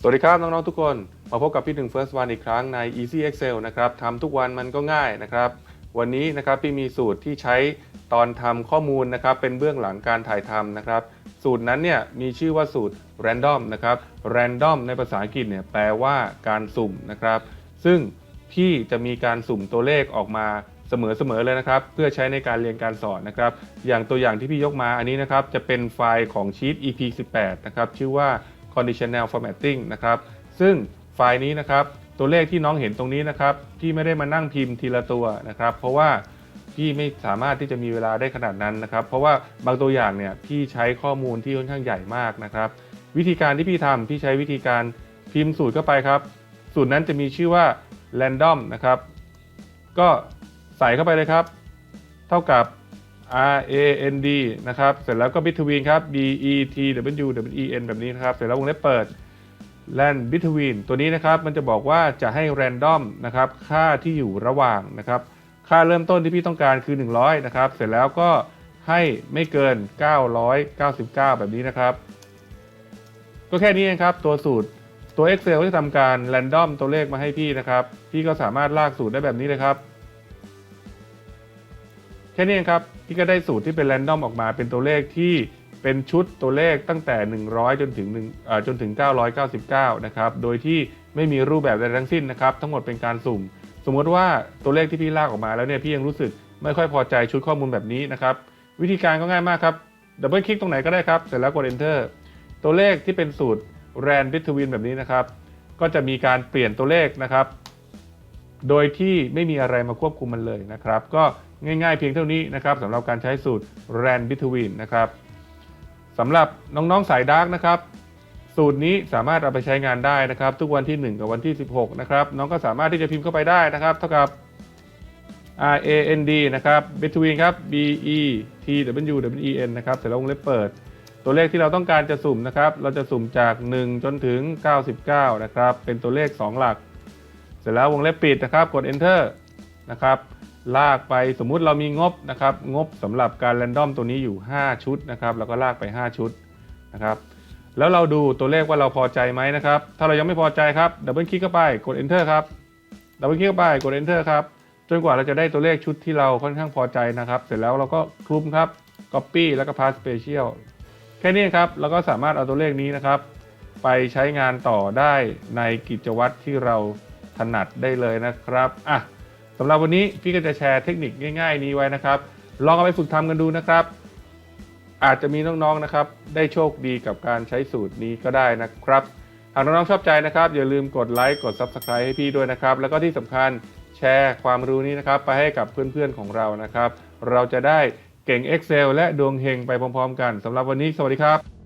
สวัสดีครับ น้อง ๆ ทุกคน มาพบกับพี่หนึ่ง First One อีกครั้งใน Easy Excel นะครับทำทุกวันมันก็ง่ายนะครับ วันนี้นะครับพี่มีสูตรที่ใช้ตอนทำข้อมูลนะครับ เป็นเบื้องหลังการถ่ายทำนะครับ สูตรนั้นเนี่ยมีชื่อว่าสูตร random นะครับ random ในภาษาอังกฤษเนี่ยแปลว่าการสุ่มนะครับ ซึ่งพี่จะมีการสุ่มตัวเลขออกมาเสมอๆเลยนะครับ เพื่อใช้ในการเรียนการสอนนะครับ อย่างตัวอย่างที่พี่ยกมาอันนี้นะครับจะเป็นไฟล์ของชีต EP 18นะครับชื่อว่า conditional formatting นะครับ ซึ่งไฟล์นี้นะครับ ตัวเลขที่น้องเห็นตรงนี้นะครับที่ไม่ได้มานั่งพิมพ์ทีละตัวนะครับ เพราะว่าพี่ไม่สามารถที่จะมีเวลาได้ขนาดนั้นนะครับ เพราะว่าบางตัวอย่างเนี่ยพี่ใช้ข้อมูลที่ค่อนข้างใหญ่มากนะครับ วิธีการที่พี่ทำพี่ใช้วิธีการพิมพ์สูตรเข้าไปครับ สูตรนั้นจะมีชื่อว่า random นะครับ ก็ใส่เข้าไปเลยครับ เท่ากับ R A N D นะครับ เสร็จแล้วก็ between ครับ B E T W W E N แบบนี้นะครับ เสร็จแล้ววงเล็บเปิด land between ตัวนี้นะครับมันจะบอกว่าจะให้ random นะครับค่าที่อยู่ระหว่างนะครับ ค่าเริ่มต้นที่พี่ต้องการคือ 100 นะครับ เสร็จแล้วก็ให้ไม่เกิน 999 แบบนี้นะครับ ก็แค่นี้เองครับ ตัวสูตรตัว Excel ที่ทำการ random ตัวเลขมาให้พี่นะครับ พี่ก็สามารถลากสูตรได้แบบนี้เลยครับ ค่นี้เองครับพี่ก็ได้สูตรที่เป็น random ออกมาเป็นตัวเลขที่เป็นชุดตัวเลขตั้งแต่ 100 จนถึง1อ่อจนถึง 999 นะครับ โดยที่ไม่มีรูปแบบใดทั้งสิ้นนะครับ ทั้งหมดเป็นการสุ่ม สมมติว่าตัวเลขที่พี่ลากออกมาแล้วเนี่ยพี่ยังรู้สึกไม่ค่อยพอใจชุดข้อมูลแบบนี้นะครับ วิธีการก็ง่ายมากครับดับเบิลคลิกตรงไหนก็ได้ครับ เสร็จแล้วกด enter ตัวเลขที่เป็นสูตร ran between แบบนี้นะครับ ก็จะมีการเปลี่ยนตัวเลขนะครับ โดยที่ไม่มีอะไรมาควบคุมมันเลยนะครับ ก็ ง่ายๆเพียงเท่านี้นะครับสำหรับการใช้สูตร ran between นะครับสำหรับน้องๆสายดาร์กนะครับสูตรนี้สามารถเอาไปใช้งานได้นะครับ ทุกวันที่ 1 กับวันที่ 16 นะครับ น้องก็สามารถที่จะพิมพ์เข้าไปได้นะครับ เท่ากับ R A N D นะครับ between ครับ B E T W W E N นะครับเสร็จแล้ววงเล็บเปิด ตัวเลขที่เราต้องการจะสุ่มนะครับ เราจะสุ่มจาก 1 จนถึง 99 นะครับ เป็นตัวเลข 2 หลัก เสร็จแล้ววงเล็บปิดนะครับ กด enter นะครับ ลากไปสมมุติเรามีงบนะครับ งบสำหรับการ random ตัวนี้อยู่ 5 ชุดนะครับ แล้วก็ลากไป 5 ชุดนะครับ แล้วเราดูตัวเลขว่าเราพอใจไหมนะครับ ถ้าเรายังไม่พอใจครับดับเบิลคลิกเข้าไปกด enter ครับดับเบิลคลิกเข้าไปกด enter ครับจนกว่าเราจะได้ตัวเลขชุดที่เราค่อนข้างพอใจนะครับ เสร็จแล้วเราก็คลุมครับ copy แล้วก็ past special แค่นี้ครับเราก็สามารถเอาตัวเลขนี้นะครับ ไปใช้งานต่อได้ในกิจวัตรที่เราถนัดได้เลยนะครับอะ สำหรับวันนี้พี่ก็จะแชร์เทคนิคง่าย ๆ นี้ไว้นะครับ ลองเอาไปฝึกทำกันดูนะครับ อาจจะมีน้องๆนะครับ ได้โชคดีกับการใช้สูตรนี้ก็ได้นะครับ หากน้องๆชอบใจนะครับ อย่าลืมกดไลค์กด Subscribe ให้พี่ด้วยนะครับ แล้วก็ที่สำคัญแชร์ความรู้นี้นะครับ ไปให้กับเพื่อนๆของเรานะครับ เราจะได้เก่ง Excel และดวงเฮงไปพร้อมๆ กันสำหรับวันนี้ สวัสดีครับ